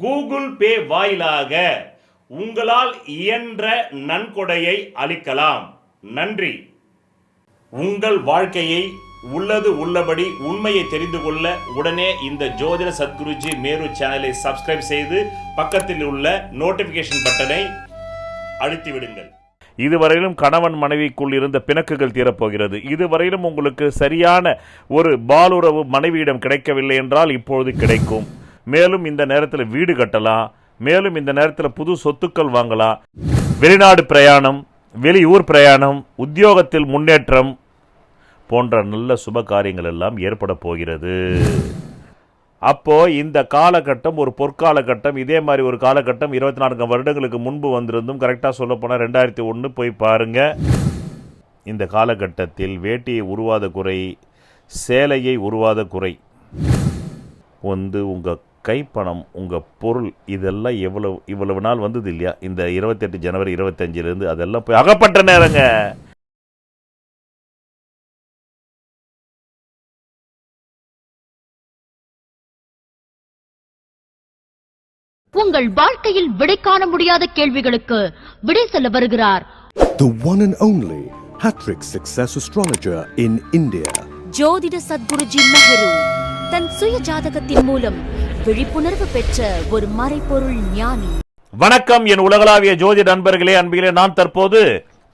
Google Pay வாயிலாக உங்களால் இயன்ற நன்கொடையை அளிக்கலாம். நன்றி. உங்கள் வாழ்க்கையை உள்ளது உள்ளபடி உண்மையை தெரிந்து கொள்ள உடனே இந்த ஜோதிட சத்குருஜி மேரு சேனலை சப்ஸ்கிரைப் செய்து பக்கத்தில் உள்ள நோட்டிபிகேஷன் பட்டனை அழுத்தி விடுங்கள் இதுவரையிலும் கணவன் மனைவிக்குள் இருந்த பிணக்குகள் தீரப்போகிறது. இதுவரையிலும் உங்களுக்கு சரியான ஒரு பாலுறவு மனைவியிடம் கிடைக்கவில்லை என்றால் இப்பொழுது கிடைக்கும். மேலும் இந்த நேரத்தில் வீடு கட்டலாம் மேலும் இந்த நேரத்தில் புது சொத்துக்கள் வாங்கலாம் வெளிநாடு பிரயாணம் வெளியூர் பிரயாணம் உத்தியோகத்தில் முன்னேற்றம் போன்ற நல்ல சுப காரியங்கள் எல்லாம் ஏற்பட போகிறது. அப்போது இந்த காலகட்டம் ஒரு பொற்காலகட்டம் இதே மாதிரி ஒரு காலகட்டம் இருபத்தி நான்கு வருடங்களுக்கு முன்பு வந்திருந்தும் கரெக்டாக சொல்லப்போனால் ரெண்டாயிரத்தி ஒன்று போய் பாருங்கள் இந்த காலகட்டத்தில் வேட்டியை உருவாத குறை சேலையை உருவாத குறை. வந்து உங்கள் கைப்பணம் உங்கள் பொருள் இதெல்லாம் எவ்வளவு இவ்வளவு நாள் வந்தது இல்லையா? இந்த இருபத்தெட்டு ஜனவரி இருபத்தஞ்சிலேருந்து அதெல்லாம் போய் அகப்பட்ட நேரங்க. உங்கள் வாழ்க்கையில் விடை காண முடியாத கேள்விகளுக்கு விடை சொல்ல வருகிறார். The one and only Hattrick Success Astrologer in India. ஜோதிட சத்குருஜி மெஹரு தன் சுய ஜாதகத்தின் மூலம் விழிப்புணர்வு பெற்ற ஒரு மறைபொருள் ஞானி. வணக்கம் என் உலகளாவிய ஜோதி நண்பர்களே அன்பிலே நான் தற்போது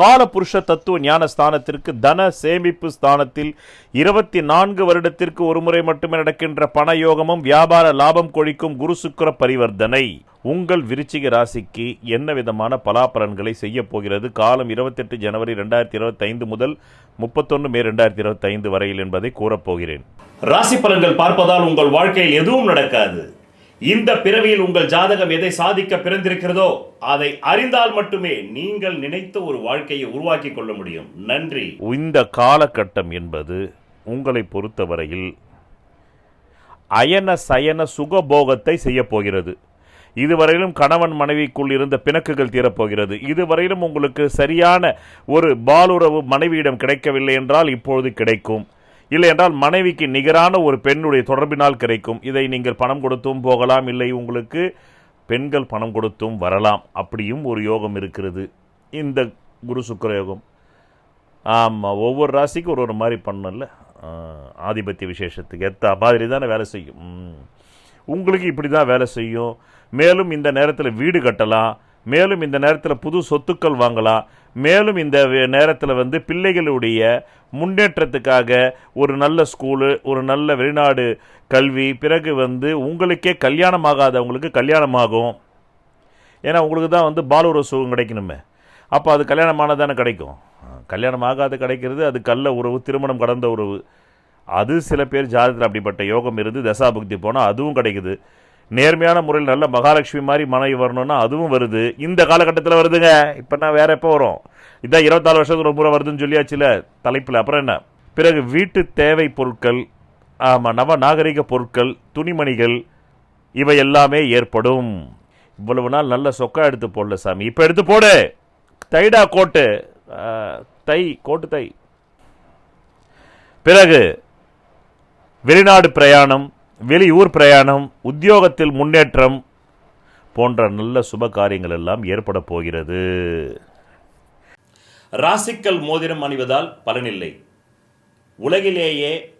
காலபுருஷ தத்துவ ஞான ஸ்தானத்திற்கு தன சேமிப்பு ஸ்தானத்தில் இருபத்தி நான்கு வருடத்திற்கு ஒரு முறை மட்டுமே நடக்கின்ற பண யோகமும் வியாபார லாபம் கொழிக்கும் குரு சுக்கிர பரிவர்த்தனை. உங்கள் விருச்சிக ராசிக்கு என்ன விதமான பலாபலன்களை செய்ய போகிறது? காலம் இருபத்தெட்டு ஜனவரி ரெண்டாயிரத்தி இருபத்தைந்து முதல் முப்பத்தொன்று மே ரெண்டாயிரத்தி இருபத்தைந்து வரையில் என்பதை கூறப்போகிறேன் ராசி பலன்கள் பார்ப்பதால் உங்கள் வாழ்க்கையில் எதுவும் நடக்காது. இந்த பிறவியில் உங்கள் ஜாதகம் எதை சாதிக்க பிறந்திருக்கிறதோ அதை அறிந்தால் மட்டுமே நீங்கள் நினைத்த ஒரு வாழ்க்கையை உருவாக்கி கொள்ள முடியும். நன்றி. இந்த காலகட்டம் என்பது உங்களை பொறுத்தவரையில் அயன சயன சுகபோகத்தை செய்ய போகிறது. இதுவரையிலும் கணவன் மனைவிக்குள் இருந்த பிணக்குகள் தீரப்போகிறது. இதுவரையிலும் உங்களுக்கு சரியான ஒரு பாலுறவு மனைவியிடம் கிடைக்கவில்லை என்றால் இப்பொழுது கிடைக்கும். இல்லை என்றால் மனைவிக்கு நிகரான ஒரு பெண்ணுடைய தொடர்பினால் கிடைக்கும். இதை நீங்கள் பணம் கொடுத்தும் போகலாம். இல்லை உங்களுக்கு பெண்கள் பணம் கொடுத்தும் வரலாம். அப்படியும் ஒரு யோகம் இருக்கிறது. இந்த குரு சுக்கர யோகம். ஆமாம் ஒவ்வொரு ராசிக்கும் ஒரு ஒரு மாதிரி பண்ணல ஆதிபத்திய விசேஷத்துக்கு எத்த மாதிரி தானே வேலை செய்யும். உங்களுக்கு இப்படி தான் வேலை செய்யும். மேலும் இந்த நேரத்தில் வீடு கட்டலாம். மேலும் இந்த நேரத்தில் புது சொத்துக்கள் வாங்கலாம். மேலும் இந்த நேரத்தில் வந்து பிள்ளைகளுடைய முன்னேற்றத்துக்காக ஒரு நல்ல ஸ்கூலு ஒரு நல்ல வெளிநாடு கல்வி பிறகு வந்து உங்களுக்கே கல்யாணம் ஆகாதவங்களுக்கு கல்யாணம் ஆகும் ஏன்னா உங்களுக்கு தான் வந்து பாலூர சுகம் கிடைக்கணுமே. அப்போ அது கல்யாணமான தானே கிடைக்கும்? கல்யாணம் ஆகாது கிடைக்கிறது அது கள்ள உறவு திருமணம் கடந்த உறவு. அது சில பேர் ஜாதகத்தில் அப்படிப்பட்ட யோகம் இருந்து தசாபுக்தி போனால் அதுவும் கிடைக்குது. நேர்மையான முறையில் நல்ல மகாலட்சுமி மாதிரி மனைவி வரணும்னா அதுவும் வருது. இந்த காலகட்டத்தில் வருதுங்க. இப்போ நான் வேற எப்போ வரும்? இதான் இருபத்தாலு வருஷத்துக்கு ஒரு முறை வருதுன்னு சொல்லியாச்சுல தலைப்பில். அப்புறம் என்ன? பிறகு வீட்டு தேவை பொருட்கள் ஆமாம் நவ நாகரிக பொருட்கள் துணிமணிகள் இவை எல்லாமே ஏற்படும். இவ்வளவு நாள் நல்ல சொக்கா எடுத்து போடல சாமி. இப்போ எடுத்து போடு. தைடா கோட்டு. தை கோட்டு தை. பிறகு வெளிநாடு பிரயாணம் வெளியூர் பிரயாணம் உத்தியோகத்தில் முன்னேற்றம் போன்ற நல்ல சுப காரியங்கள் எல்லாம் ஏற்பட போகிறது. ராசிக்கல் மோதிரம் அணிவதால் பலனில்லை. உலகிலேயே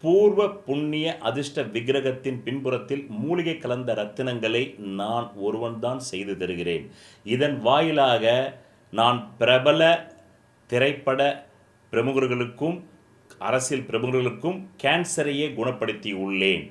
பூர்வ புண்ணிய அதிர்ஷ்ட விக்கிரகத்தின் பின்புறத்தில் மூலிகை கலந்த ரத்தினங்களை நான் ஒருவன்தான் செய்து தருகிறேன். இதன் வாயிலாக நான் பிரபல திரைப்பட பிரமுகர்களுக்கும் அரசியல் பிரமுகர்களுக்கும் கேன்சரையே குணப்படுத்தி உள்ளேன்.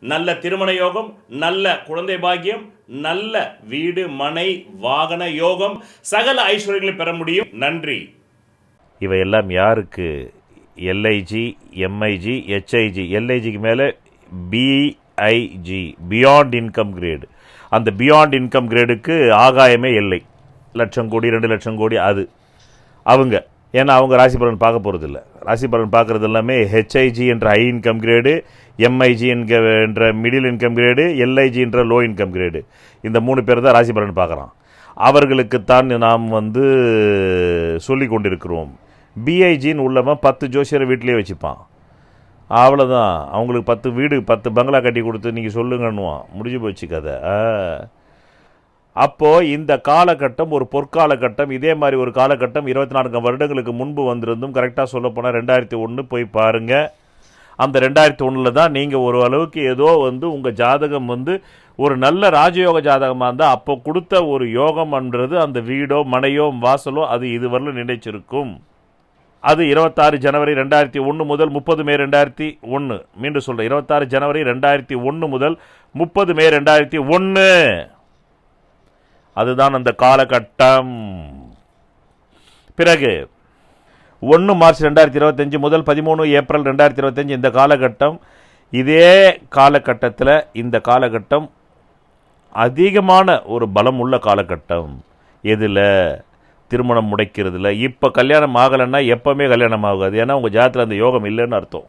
நல்ல திருமண யோகம் நல்ல குழந்தை பாக்கியம் நல்ல வீடு மனை வாகன யோகம் சகல ஐஸ்வர்யங்களை பெற முடியும். நன்றி. இவையெல்லாம் யாருக்கு? எல்ஐஜி எம்ஐஜி ஹெச்ஐஜி எல்ஐஜிக்கு மேலே பிஐஜி பியாண்ட் இன்கம் கிரேடு. அந்த பியாண்ட் இன்கம் கிரேடுக்கு ஆகாயமே இல்லை. லட்சம் கோடி ரெண்டு லட்சம் கோடி அது. அவங்க ஏன்னா அவங்க ராசி பலன் பார்க்க போகிறதில்ல ராசி பலன் பார்க்குறது எல்லாமே ஹெச்ஐஜி என்ற ஹை இன்கம் கிரேடு எம்ஐஜி என்க என்ற மிடில் இன்கம் கிரேடு எல்ஐஜி என்ற லோ இன்கம் கிரேடு இந்த மூணு பேர் தான் ராசி பலன் பார்க்குறான். அவர்களுக்குத்தான் நாம் வந்து சொல்லி கொண்டிருக்கிறோம். பிஐஜின்னு உள்ளவன் பத்து ஜோசியரை வீட்டிலேயே வச்சுப்பான். அவ்வளோதான் அவங்களுக்கு பத்து வீடு பத்து பங்களா கட்டி கொடுத்து நீங்கள் சொல்லுங்கன்னுவான். முடிஞ்சு போச்சு கதை. அப்போ இந்த காலகட்டம் ஒரு பொற்காலகட்டம் இதே மாதிரி ஒரு காலகட்டம் இருபத்தி நான்கு வருடங்களுக்கு முன்பு வந்திருந்தும் கரெக்டாக சொல்ல போனால் ரெண்டாயிரத்தி ஒன்று போய் பாருங்க. அந்த ரெண்டாயிரத்தி ஒன்றில் தான் நீங்கள் ஒரு அளவுக்கு ஏதோ வந்து உங்கள் ஜாதகம் வந்து ஒரு நல்ல ராஜயோக ஜாதகமாக இருந்தால் அப்போ கொடுத்த ஒரு யோகம்ன்றது அந்த வீடோ மனையோ வாசலோ அது இதுவரையிலும் நினைச்சிருக்கும் அது இருபத்தாறு ஜனவரி ரெண்டாயிரத்தி ஒன்று முதல் முப்பது மே ரெண்டாயிரத்தி ஒன்று. மீண்டும் சொல்கிறேன் இருபத்தாறு ஜனவரி ரெண்டாயிரத்தி ஒன்று முதல் முப்பது மே ரெண்டாயிரத்தி ஒன்று. அதுதான் அந்த காலகட்டம். பிறகு ஒன்று மார்ச் ரெண்டாயிரத்தி இருபத்தஞ்சி முதல் பதிமூணு ஏப்ரல் ரெண்டாயிரத்தி இருபத்தஞ்சி இந்த காலகட்டம். இதே காலகட்டத்தில் இந்த காலகட்டம் அதிகமான ஒரு பலம் உள்ள காலகட்டம். எதில்? திருமணம் முடைக்கிறதுல. இப்போ கல்யாணம் ஆகலைன்னா எப்போவுமே கல்யாணம் ஆகாது. ஏன்னா உங்கள் ஜாதத்தில் அந்த யோகம் இல்லைன்னு அர்த்தம்.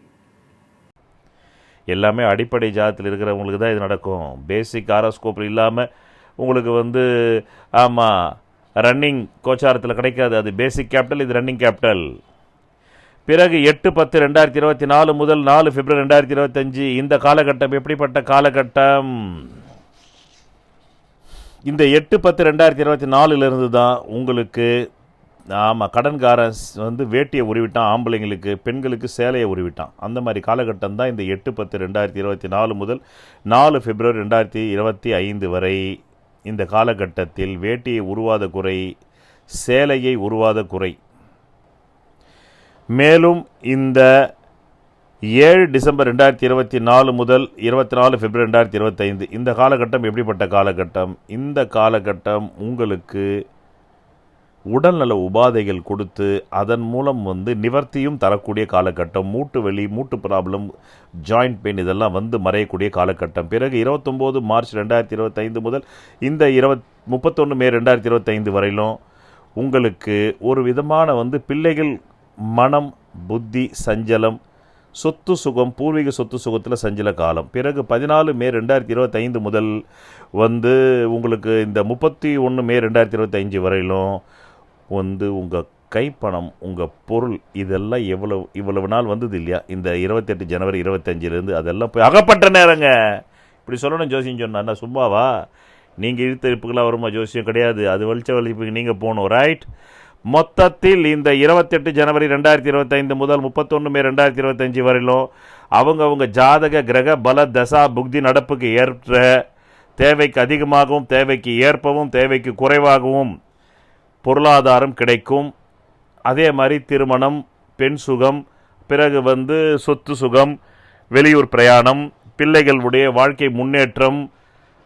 எல்லாமே அடிப்படை ஜாதத்தில் இருக்கிறவங்களுக்கு தான் இது நடக்கும். பேசிக் ஆரோஸ்கோப் இல்லாமல் உங்களுக்கு வந்து ஆமாம் ரன்னிங் கோச்சாரத்தில் கிடைக்காது. அது பேசிக் கேபிட்டல் இது ரன்னிங் கேபிட்டல் பிறகு எட்டு பத்து ரெண்டாயிரத்தி இருபத்தி நாலு முதல் நாலு பிப்ரவரி ரெண்டாயிரத்தி இருபத்தஞ்சி இந்த காலகட்டம் எப்படிப்பட்ட காலகட்டம்? இந்த எட்டு பத்து ரெண்டாயிரத்தி இருபத்தி நாலுலேருந்து தான் உங்களுக்கு ஆமாம் கடன்காரன் வந்து வேட்டியை உருவிட்டான் ஆம்பளைங்களுக்கு பெண்களுக்கு சேலையை உருவிட்டான். அந்த மாதிரி காலகட்டம் தான் இந்த எட்டு பத்து ரெண்டாயிரத்தி இருபத்தி நாலு முதல் நாலு பிப்ரவரி ரெண்டாயிரத்தி இருபத்தி ஐந்து வரை இந்த காலகட்டத்தில் வேட்டியை உருவாத குறை சேலையை உருவாத குறை. மேலும் இந்த ஏழு டிசம்பர் ரெண்டாயிரத்தி இருபத்தி நாலு முதல் இருபத்தி நாலு பிப்ரவரி ரெண்டாயிரத்தி இருபத்தைந்து இந்த காலகட்டம் எப்படிப்பட்ட காலகட்டம்? இந்த காலகட்டம் உங்களுக்கு உடல்நல உபாதைகள் கொடுத்து அதன் மூலம் வந்து நிவர்த்தியும் தரக்கூடிய காலகட்டம் மூட்டு வெளி மூட்டு ப்ராப்ளம் ஜாயிண்ட் பெயின் இதெல்லாம் வந்து மறையக்கூடிய காலகட்டம். பிறகு இருபத்தொம்போது மார்ச் ரெண்டாயிரத்தி இருபத்தைந்து முதல் இந்த இருபத் முப்பத்தொன்று மே ரெண்டாயிரத்தி இருபத்தைந்து வரையிலும் உங்களுக்கு ஒரு விதமான வந்து பிள்ளைகள் மனம் புத்தி சஞ்சலம் சொத்து சுகம் பூர்வீக சொத்து சுகத்தில் சஞ்சல காலம். பிறகு பதினாலு மே ரெண்டாயிரத்தி இருபத்தைந்து முதல் வந்து உங்களுக்கு இந்த முப்பத்தி ஒன்று மே ரெண்டாயிரத்தி இருபத்தஞ்சு வரையிலும் வந்து உங்கள் கைப்பணம் உங்கள் பொருள் இதெல்லாம் எவ்வளவு இவ்வளவு நாள் வந்தது இல்லையா? இந்த இருபத்தெட்டு ஜனவரி இருபத்தஞ்சிலேருந்து அதெல்லாம் போய் அகப்பட்ட நேரங்க. இப்படி சொல்லணும் ஜோசியம் சொன்னா சும்மாவா நீங்கள் இழுத்த வருமா? ஜோசியம் கிடையாது. அது வலிச்ச வலிப்புக்கு நீங்கள் போகணும் ரைட் மொத்தத்தில் இந்த இருபத்தெட்டு ஜனவரி ரெண்டாயிரத்தி இருபத்தைந்து முதல் முப்பத்தொன்று மே ரெண்டாயிரத்தி இருபத்தஞ்சி வரையிலும் அவங்கவுங்க ஜாதக கிரக பல தசா புக்தி நடப்புக்கு ஏற்ற தேவைக்கு அதிகமாகவும் தேவைக்கு ஏற்பவும் தேவைக்கு குறைவாகவும் பொருளாதாரம் கிடைக்கும். அதே மாதிரி திருமணம் பெண் சுகம் பிறகு வந்து சொத்து சுகம் வெளியூர் பிரயாணம் பிள்ளைகளுடைய வாழ்க்கை முன்னேற்றம்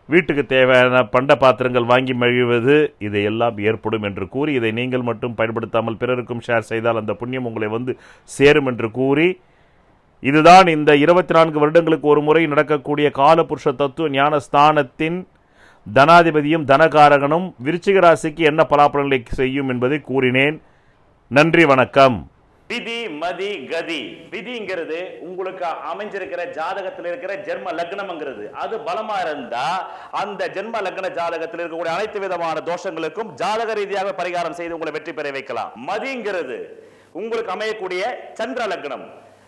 வீட்டுக்கு தேவையான பண்ட பாத்திரங்கள் வாங்கி மகிழ்வது இதையெல்லாம் ஏற்படும் என்று கூறி இதை நீங்கள் மட்டும் பயன்படுத்தாமல் பிறருக்கும் ஷேர் செய்தால் அந்த புண்ணியம் உங்களை வந்து சேரும் என்று கூறி இதுதான் இந்த இருபத்தி நான்கு வருடங்களுக்கு ஒரு முறை நடக்கக்கூடிய காலபுருஷ தத்துவ ஞான ஸ்தானத்தின் தனாதிபதியும் தனகாரகனும் விருச்சிக ராசிக்கு என்ன பலாபலங்களை செய்யும் என்பதை கூறினேன். நன்றி வணக்கம். விதி மதி கதி. விதிங்கிறது உங்களுக்கு அமைஞ்சிருக்கிற ஜாதகத்தில் இருக்கிற ஜென்ம லக்னம்ங்கிறது. அது பலமா இருந்தா அந்த ஜென்ம லக்ன ஜாதகத்தில் இருக்கக்கூடிய அனைத்து விதமான தோஷங்களுக்கும் ஜாதக ரீதியாக பரிகாரம் செய்து உங்களை வெற்றி பெற வைக்கலாம். மதிங்கிறது உங்களுக்கு அமையக்கூடிய சந்திர லக்னம்.